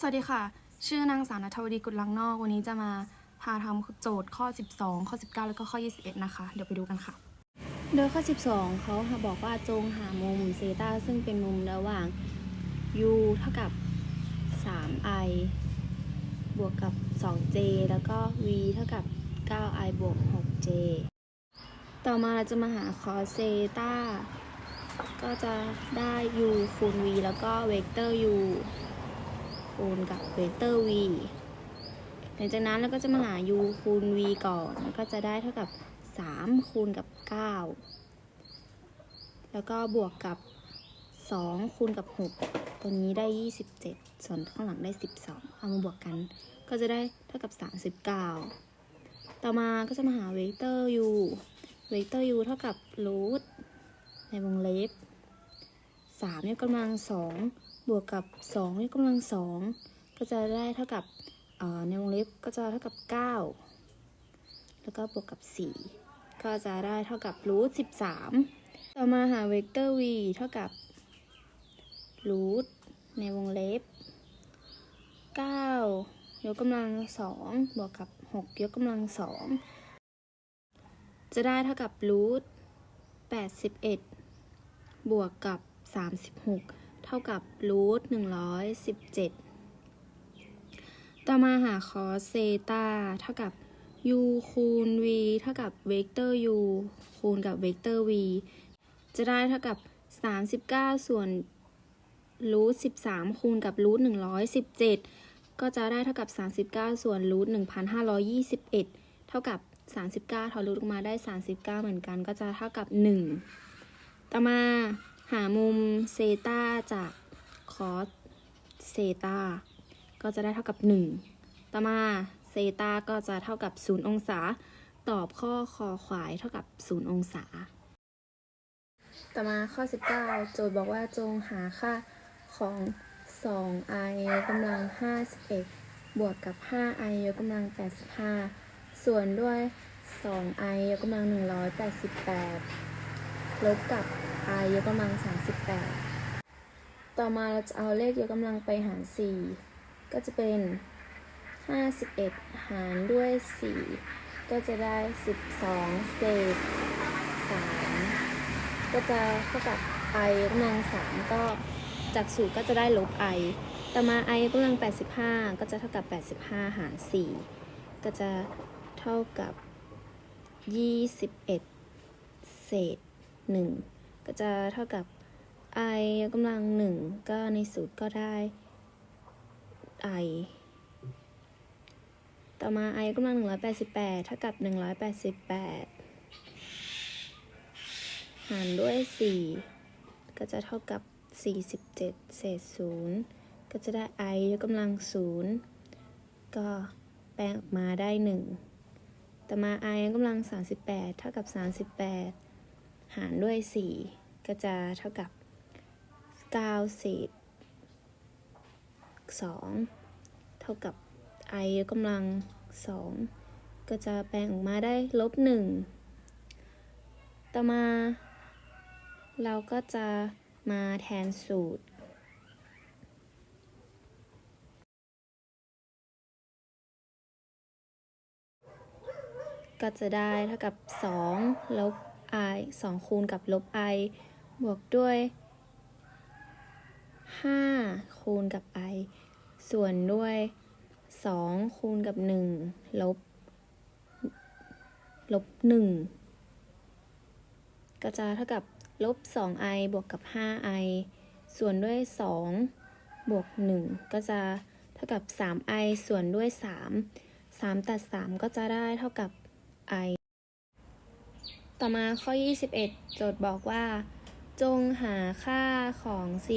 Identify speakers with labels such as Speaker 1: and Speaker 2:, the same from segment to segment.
Speaker 1: สวัสดีค่ะ ชื่อนางสาวนัทวดีกุลลังนอก วันนี้จะมาพาทำโจทย์ข้อ 12 ข้อ 19 แล้วก็ข้อ 21 นะคะ เดี๋ยวไปดูกันค่ะ
Speaker 2: โดยข้อ 12 เขาบอกว่าจงหามุมเซตาซึ่งเป็นมุมระหว่าง u เท่ากับ 3i บวกกับ 2j แล้วก็ v เท่ากับ 9i บวก 6j ต่อมาเราจะมาหา cos เซตาก็จะได้ u คูณ v แล้วก็เวกเตอร์ u คูณกับเวกเตอร์ v หลังจากนั้นเราก็จะมาหา u คูณ v ก่อนแล้วก็จะได้เท่ากับ 3 คูณกับ 9 แล้วก็บวกกับ 2 คูณกับ 6 ตัวนี้ได้ 27 ส่วนข้างหลังได้ 12 เอามาบวกกัน ก็จะได้เท่ากับ 39 ต่อมาก็จะมาหาเวกเตอร์ u เวกเตอร์ u เท่ากับรูทในวงเล็บ3ยกกำลัง2 บวกกับ2ยกกำลัง2ก็จะได้เท่ากับเอ่อในวงเล็บก็จะเท่ากับ 9 แล้วก็บวกกับ 4 ก็จะได้เท่ากับรูท13 ต่อมาหาเวกเตอร์ v เท่ากับรูทในวงเล็บ 9 ยกกำลัง2บวกกับ 6 ยกกำลัง2จะได้เท่ากับรูท81 บวกกับ 36 เท่ากับรูท117ต่อมาหาคอสเซตาเท่ากับ u คูณ v เท่ากับเวกเตอร์ u คูณกับเวกเตอร์ v จะได้เท่ากับ 39 ส่วนรูท13 คูณกับรูท117 ก็จะได้เท่ากับ 39 ส่วนรูท1521 เท่ากับ 39ถอดรูทออกมาได้ 39 เหมือนกัน ก็จะเท่ากับ 1 ต่อมา หามุมเซตาจากคอสเซตาก็จะได้เท่ากับ 1 ต่อมาเซตาก็จะเท่ากับ 0 องศา ตอบข้อคอควายเท่ากับ 0 องศา ต่อมาข้อ 19 โจทย์บอกว่าจงหาค่าของ 2i ยกกำลัง 51 บวกกับ 5i ยกกำลัง 85 ส่วนด้วย 2i ยกกำลัง 188 ลบกับ i ยกกำลัง 38 ต่อมาเราจะเอาเลขยกกำลังไปหาร 4 ก็จะเป็น 51 หารด้วย 4 ก็จะได้ 12 เศษ 3 ก็จะเท่ากับ i ยกกำลัง 3 ก็จากสูตรก็จะได้ลบ i ต่อมา i ยกกำลัง 85 ก็จะเท่ากับ 85 หาร 4 ก็จะเท่ากับ 21 เศษ 1 ก็จะเท่ากับ i ยกกำลังหนึ่งก็ในสูตรก็ได้ i ต่อมา i ยกกำลังหนึ่งร้อยแปดสิบแปดเท่ากับหนึ่งร้อยแปดสิบแปดหารด้วยสี่ก็จะเท่ากับสี่สิบเจ็ดเศษศูนย์ก็จะได้ i ยกกำลังศูนย์ก็แปลงออกมาได้หนึ่งต่อมา i ยกกำลังสามสิบแปดเท่ากับสามสิบแปด หารด้วย 4 ก็จะเท่ากับ9เศษ2เท่ากับ i ยกกำลัง 2 ก็จะแปลงออกมาได้ลบ 1 ต่อมา เราก็จะมาแทนสูตร ก็จะได้เท่ากับ 2 ลบ i 2 คูณกับลบ i บวกด้วย 5 คูณกับ i ส่วนด้วย 2 คูณกับ 1 ลบ ลบ 1 ก็จะเท่ากับลบ 2i บวกกับ 5i ส่วนด้วย 2 บวก 1 ก็จะเท่ากับ 3i ส่วนด้วย 3 3 ตัด 3 ก็จะได้เท่ากับ i ต่อมาข้อ 21 โจทย์บอกว่า จงหาค่าของ c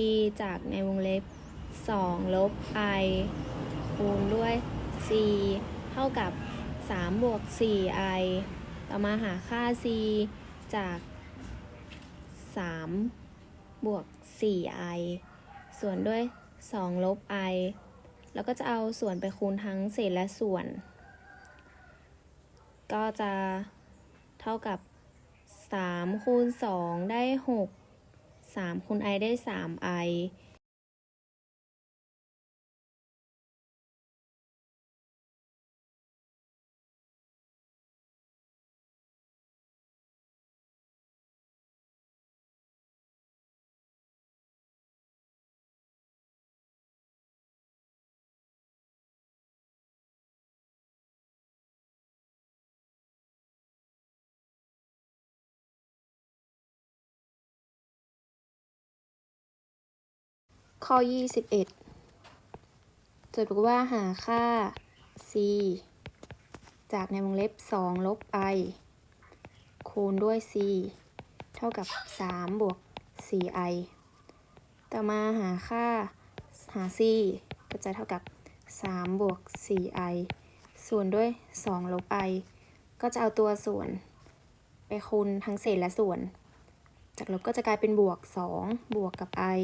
Speaker 2: จากในวงเล็บ 2 ลบ i คูณด้วย c เท่ากับ 3 บวก 4i ต่อมาหาค่า c จาก 3 บวก 4i ส่วนด้วย 2 ลบ i แล้วก็จะเอาส่วนไปคูณทั้งเศษและส่วน ก็จะเท่ากับ 3คูณ2ได้ 6 3คูณ i ได้ 3i ข้อ 21 โจทย์บอกว่าหาค่า c จากในวงเล็บ 2 ลบ i คูณด้วย c เท่ากับ 3 บวก 4i ต่อมาหาค่าหา c ก็จะเท่ากับ 3 บวก 4i ส่วนด้วย 2 ลบ i ก็จะเอาตัวส่วน ไปคูณทั้งเศษและส่วน จากลบก็จะกลายเป็นบวก 2 บวกกับ i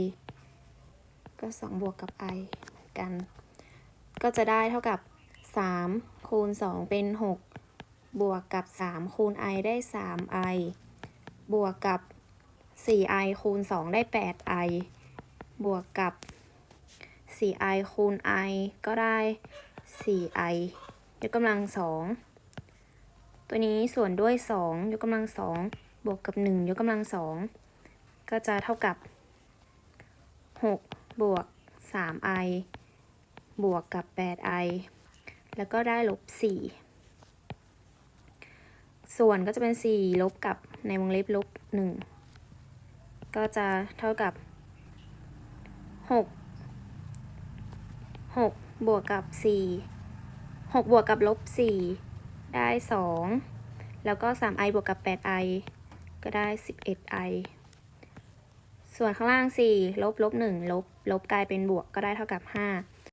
Speaker 2: ก็2บวกกับ i เหมือกัน ก็จะได้เท่ากับ3คูณ2เป็น 6 บวกกับ 3 คูณ i ได้ 3i บวกกับ 4i คูณ 2 ได้ 8i บวกกับ 4i คูณ i ก็ได้ 4i ยกกำลัง 2 ตัวนี้ส่วนด้วย 2 ยกกำลัง 2 บวกกับ 1 ยกกำลัง 2 ก็จะเท่ากับ 6 บวก 3i บวกกับ 8i แล้วก็ได้ลบ 4 ส่วนก็จะเป็น 4 ลบกับในวงเล็บลบ 1 ก็จะเท่ากับ 6 6 บวกกับ 4 6 บวกกับลบ 4 ได้ 2 แล้วก็ 3i บวกกับ 8i ก็ได้ 11i ส่วนข้างล่าง4ลบลบ1ลบลบกลายเป็นบวกก็ได้เท่ากับ 5